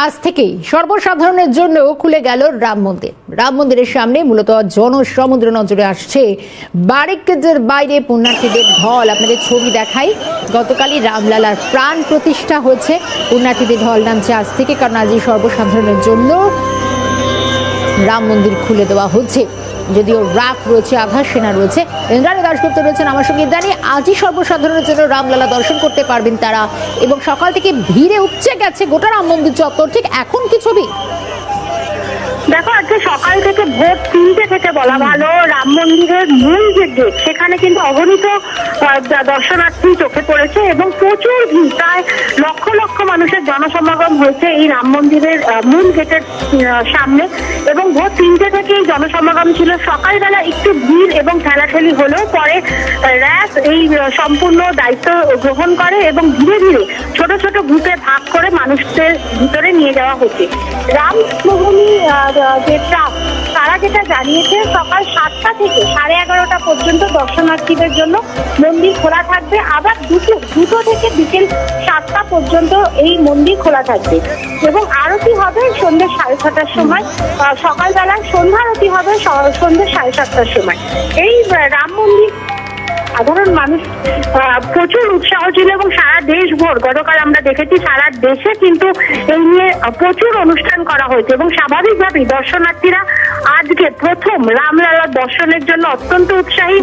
আজ থেকেই সর্বসাধারণের জন্য খুলে গেল রাম মন্দির। রাম মন্দিরের সামনে মূলত জনসমুদ্র নজরে আসছে বারিকের বাইরে পুণ্যার্থীদের ঢল। আপনাদের ছবি দেখাই, গতকালই রামলালার প্রাণ প্রতিষ্ঠা হয়েছে। পুণ্যার্থীদের ঢল নামছে আজ থেকে, কারণ আজই সর্বসাধারণের জন্য রাম মন্দির খুলে দেওয়া হচ্ছে। যদিও রাফ রয়েছে, আভাস সেনা রয়েছে, ইন্দ্রাণী দাসগুপ্ত রয়েছেন আমার সঙ্গে। ইন্দ্রাণী, আজই সর্বসাধারণের জন্য রামলালা দর্শন করতে পারবেন তারা। এবং সকাল থেকে ভিড়ে উপচে গেছে গোটা রাম মন্দির চত্বর। ঠিক এখন কি ছবি? দেখো, আজকে সকাল থেকে ভোর তিনটে থেকে বলা ভালো, রাম মন্দিরের মূল যে গেট, সেখানে কিন্তু অগণিত দর্শনার্থী চোখে পড়েছে এবং প্রচুর ভিড়। লক্ষ লক্ষ মানুষের জনসমাগম হয়েছে এই রাম মন্দিরের মূল গেটের সামনে। এবং ভোর তিনটে থেকে এই জনসমাগম ছিল। সকালবেলা একটু ভিড় এবং ঠেলাঠেলি হলেও পরে র্যাস এই সম্পূর্ণ দায়িত্ব গ্রহণ করে এবং ধীরে ধীরে ছোট ছোট গ্রুপে ভাগ করে মানুষদের ভিতরে নিয়ে যাওয়া হচ্ছে। আহ, যে ট্রাস্ট তারা যেটা জানিয়েছে, সকাল সাতটা থেকে সাড়ে এগারোটা পর্যন্ত দর্শনার্থীদের জন্য মন্দির খোলা থাকবে। আবার দুটো দুটো থেকে বিকেল সাতটা পর্যন্ত এই মন্দির খোলা থাকবে। এবং আরতি হবে সন্ধ্যে সাড়ে ছটার সময়। সকালবেলা সন্ধ্যা আরতি হবে সন্ধ্যে সাড়ে সাতটার সময়। এই রাম মন্দির সাধারণ মানুষ প্রচুর উৎসাহ ছিল এবং সারা দেশ ভোর গতকাল আমরা দেখেছি সারা দেশে কিন্তু এই নিয়ে প্রচুর অনুষ্ঠান করা হয়েছে এবং স্বাভাবিকভাবেই দর্শনার্থীরা আজকে প্রথম রামলালার দর্শনের জন্য অত্যন্ত উৎসাহী।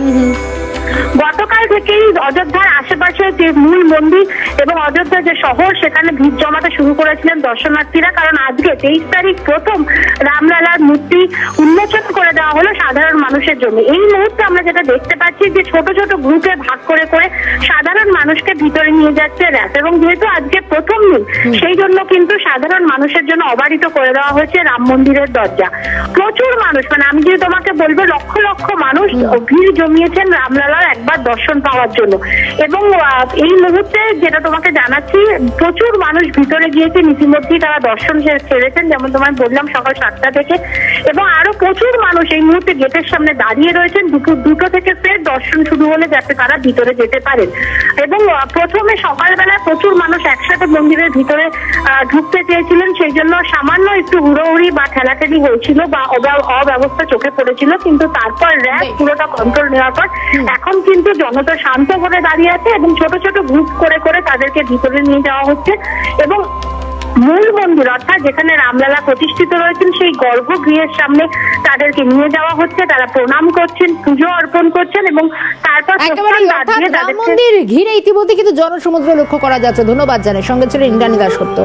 গতকাল থেকেই অযোধ্যার আশেপাশে যে মূল মন্দির এবং অযোধ্যা যে শহর, সেখানে ভিড় জমাতে শুরু করেছিলেন দর্শনার্থীরা। কারণ আজকে তেইশ তারিখ প্রথম রামলালার মূর্তি উন্মোচন করে দেওয়া হলো সাধারণ মানুষের জন্য। এই মুহূর্তে আমরা যেটা দেখতে পাচ্ছি যে ছোট ছোট গ্রুপে ভাগ করে করে সাধারণ মানুষকে ভিতরে নিয়ে যাচ্ছে র্যাস এবং যেহেতু আজকে প্রথম দিন, সেই জন্য কিন্তু সাধারণ মানুষের জন্য অবারিত করে দেওয়া হয়েছে রাম মন্দিরের দরজা। প্রচুর মানুষ। মানে আমি যদি তোমাকে বলব লক্ষ লক্ষ মানুষ ভিড় জমিয়েছেন রামলালার একবার দর্শন পাওয়ার জন্য। এবং এই মুহূর্তে যেটা তোমাকে জানাচ্ছি প্রচুর মানুষ ভিতরে গিয়েছে ইতিমধ্যেই তারা দর্শন ছেড়েছেন যেমন তোমায় বললাম সকাল সাতটা থেকে। এবং আরও প্রচুর মানুষ এই মুহূর্তে গেটের সামনে দাঁড়িয়ে রয়েছেন। দুপুর দুটো থেকে ফের দর্শন শুরু হলে যাতে তারা ভিতরে যেতে পারেন। এবং প্রথমে সকালবেলায় প্রচুর মানুষ একসাথে মন্দিরের ভিতরে ঢুকতে চেয়েছিলেন সেই জন্য সামান্য একটু হুড়োহুড়ি বা ঠেলাঠেলি হয়েছিল বা অব্যব- অব্যবস্থা চোখে পড়েছিল কিন্তু তারপর র্যাব পুরোটা কন্ট্রোল নেওয়ার পর এখন কিন্তু জনতা শান্ত করে দাঁড়িয়ে আছে এবং ছোট ছোট গ্রুপ করে করে তাদেরকে ভিতরে নিয়ে যাওয়া হচ্ছে এবং মূল মন্দির অর্থাৎ যেখানে রামলালা প্রতিষ্ঠিত রয়েছেন সেই গর্ভগৃহের সামনে তাদেরকে নিয়ে যাওয়া হচ্ছে। তারা প্রণাম করছেন পুজো অর্পণ করছেন এবং তারপর মন্দির ঘিরে ইতিমধ্যে কিন্তু জনসমুদ্র লক্ষ্য করা যাচ্ছে। ধন্যবাদ জানাই। সঙ্গে ছিল ইন্দ্রাণী দাসগুপ্ত